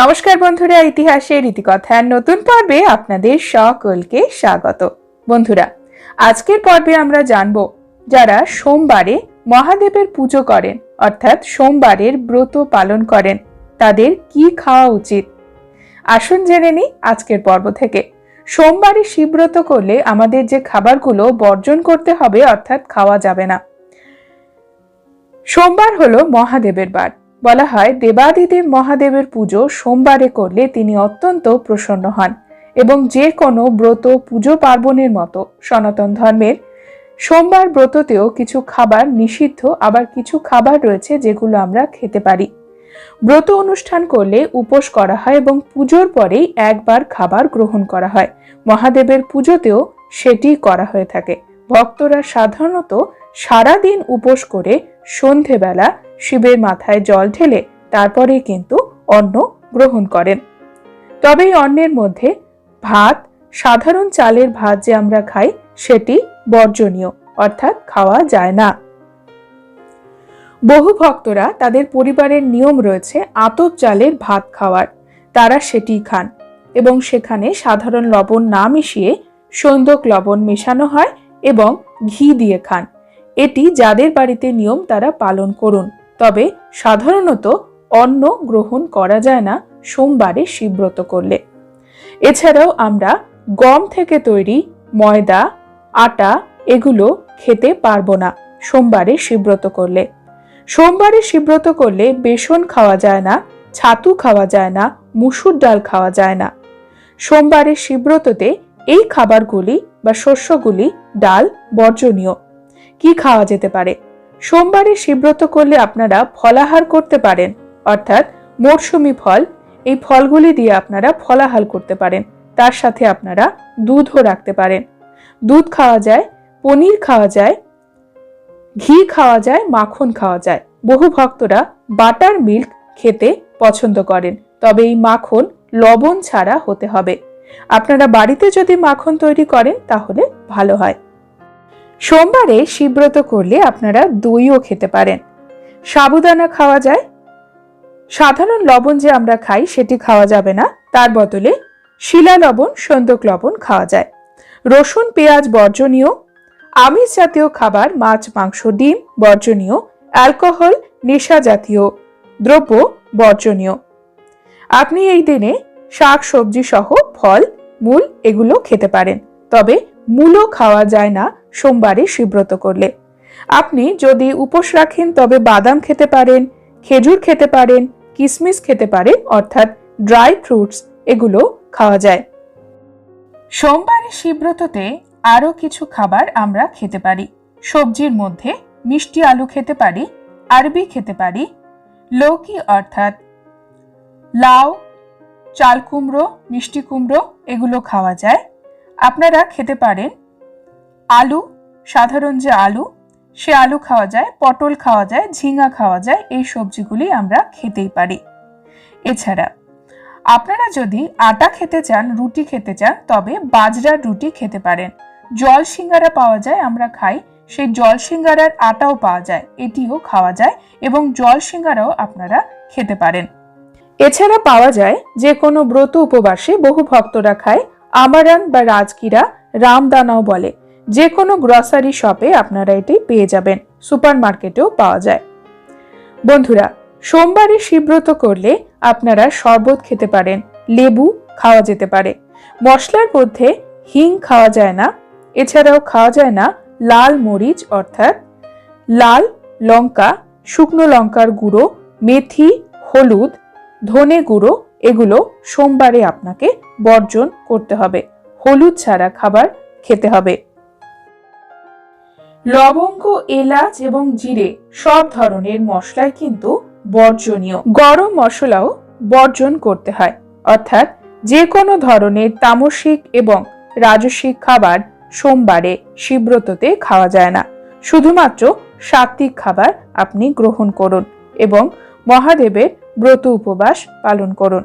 নমস্কার বন্ধুরা, ইতিহাসের রীতিকথার নতুন পর্বে আপনাদের সকলকে স্বাগত। বন্ধুরা, আজকের পর্বে আমরা জানব যারা সোমবারে মহাদেবের পুজো করেন, অর্থাৎ সোমবারের ব্রত পালন করেন, তাদের কি খাওয়া উচিত? আসুন জেনে নিই আজকের পর্ব থেকে। সোমবারে শিবব্রত করলে আমাদের যে খাবারগুলো বর্জন করতে হবে, অর্থাৎ খাওয়া যাবে না। সোমবার হলো মহাদেবের বার। বলা হয়, দেবাদিদেব মহাদেবের পুজো সোমবারে করলে তিনি অত্যন্ত প্রসন্ন হন এবং যে কোনো ব্রত পুজো পার্বণের মতো সনাতন ধর্মের। সোমবার ব্রততেও কিছু খাবার নিষিদ্ধ, আবার কিছু খাবার রয়েছে যেগুলো আমরা খেতে পারি। ব্রত অনুষ্ঠান করলে উপোস করা হয় এবং পুজোর পরেই একবার খাবার গ্রহণ করা হয়। মহাদেবের পুজোতেও সেটি করা হয়ে থাকে। ভক্তরা সাধারণত সারাদিন উপোস করে সন্ধেবেলা শিবের মাথায় জল ঢেলে তারপরে কিন্তু অন্ন গ্রহণ করেন। তবে অন্নের মধ্যে ভাত, সাধারণ চালের ভাত যে আমরা খাই, সেটি বর্জনীয়, অর্থাৎ খাওয়া যায় না। বহু ভক্তরা তাদের পরিবারের নিয়ম রয়েছে আতপ চালের ভাত খাওয়ার। তারা সেটি খান এবং সেখানে সাধারণ লবণ না মিশিয়ে সন্দক লবণ মেশানো হয় এবং ঘি দিয়ে খান। এটি যাদের বাড়িতে নিয়ম তারা পালন করুন। তবে সাধারণত অন্ন গ্রহণ করা যায় না সোমবারে শিবব্রত করলে। এছাড়াও আমরা গম থেকে তৈরি ময়দা, আটা এগুলো খেতে পারব না সোমবারে শিবব্রত করলে। সোমবারে শিবব্রত করলে বেসন খাওয়া যায় না, ছাতু খাওয়া যায় না, মুসুর ডাল খাওয়া যায় না। সোমবারে শিবব্রততে এই খাবারগুলি বা শস্যগুলি ডাল বর্জনীয়। কি খাওয়া যেতে পারে? সোমবারে শিবব্রত করলে আপনারা ফলাহার করতে পারেন। অর্থাৎ মরশুমি ফল, এই ফলগুলি দিয়ে আপনারা ফলাহার করতে পারেন। তার সাথে আপনারা দুধও রাখতে পারেন। দুধ খাওয়া যায়, পনির খাওয়া যায়, ঘি খাওয়া যায়, মাখন খাওয়া যায়। বহু ভক্তরা বাটার মিল্ক খেতে পছন্দ করেন, তবে এই মাখন লবণ ছাড়া হতে হবে। আপনারা বাড়িতে যদি মাখন তৈরি করেন, তাহলে ভালো হয়। সোমবারে শিবব্রত করলে আপনারা দইও খেতে পারেন। সাবুদানা খাওয়া যায়। সাধারণ লবণ যে আমরা খাই সেটি খাওয়া যাবে না। তার বদলে শিলা লবণ, সন্দক লবণ খাওয়া যায়। রসুন, পেঁয়াজ বর্জনীয়। আমিষ জাতীয় খাবার, মাছ, মাংস, ডিম বর্জনীয়। অ্যালকোহল, নেশা জাতীয় দ্রব্য বর্জনীয়। আপনি এই দিনে শাক, সবজি সহ ফল, মূল এগুলো খেতে পারেন। তবে মূলও খাওয়া যায় না, সোমবারে শিবব্রত করলে। আপনি যদি উপোস রাখেন, তবে বাদাম খেতে পারেন, খেজুর খেতে পারেন কিশমিশ খেতে পারেন, অর্থাৎ ড্রাই ফ্রুটস, এগুলো খাওয়া যায়। সোমবারে শিব্রততে আরও কিছু খাবার আমরা খেতে পারি। সবজির মধ্যে মিষ্টি আলু খেতে পারি, আরবি খেতে পারি, লৌকি অর্থাৎ লাউ, চাল কুমড়ো, মিষ্টি কুমড়ো, এগুলো খাওয়া যায়। আপনারা খেতে পারেন আলু, সাধারণ যে আলু, সে আলু খাওয়া যায়, পটল খাওয়া যায়, ঝিঙা খাওয়া যায়, এই সবজিগুলি আমরা খেতেই পারি। এছাড়া, আপনারা যদি আটা খেতে চান, রুটি খেতে চান, তবে বাজরার রুটি খেতে পারেন। জল সিঙ্গারা পাওয়া যায়, আমরা খাই, সেই জল সিঙ্গারার আটাও পাওয়া যায়, এটিও খাওয়া যায় এবং জল সিঙ্গারাও আপনারা খেতে পারেন। এছাড়া পাওয়া যায় যে কোনো ব্রত উপবাসে বহু ভক্তরা খায় আমারান বা রাজগিরা রামদানাও বলে যে কোনো গ্রসারি শপে আপনারা এটি পেয়ে যাবেন সুপার মার্কেটেও পাওয়া যায়। বন্ধুরা, সোমবারে শিব্রত করলে আপনারা শরবত খেতে পারেন, লেবু খাওয়া যেতে পারে। মশলার মধ্যে হিং খাওয়া যায় না, এছাড়াও খাওয়া যায় না লাল মরিচ, অর্থাৎ লাল লঙ্কা, শুকনো লঙ্কার গুঁড়ো, মেথি, হলুদ, ধনে গুঁড়ো এগুলো সোমবারে আপনাকে বর্জন করতে হবে। হলুদ ছাড়া খাবার খেতে হবে। লবঙ্গ, এলাচ এবং জিরে সব ধরনের মশলাই কিন্তু বর্জনীয়। গরম মশলাও বর্জন করতে হয়। অর্থাৎ যে কোনো ধরনের তামসিক এবং রাজসিক খাবার সোমবারে শিব্রততে খাওয়া যায় না। শুধুমাত্র সাত্বিক খাবার আপনি গ্রহণ করুন এবং মহাদেবের ব্রত উপবাস পালন করুন।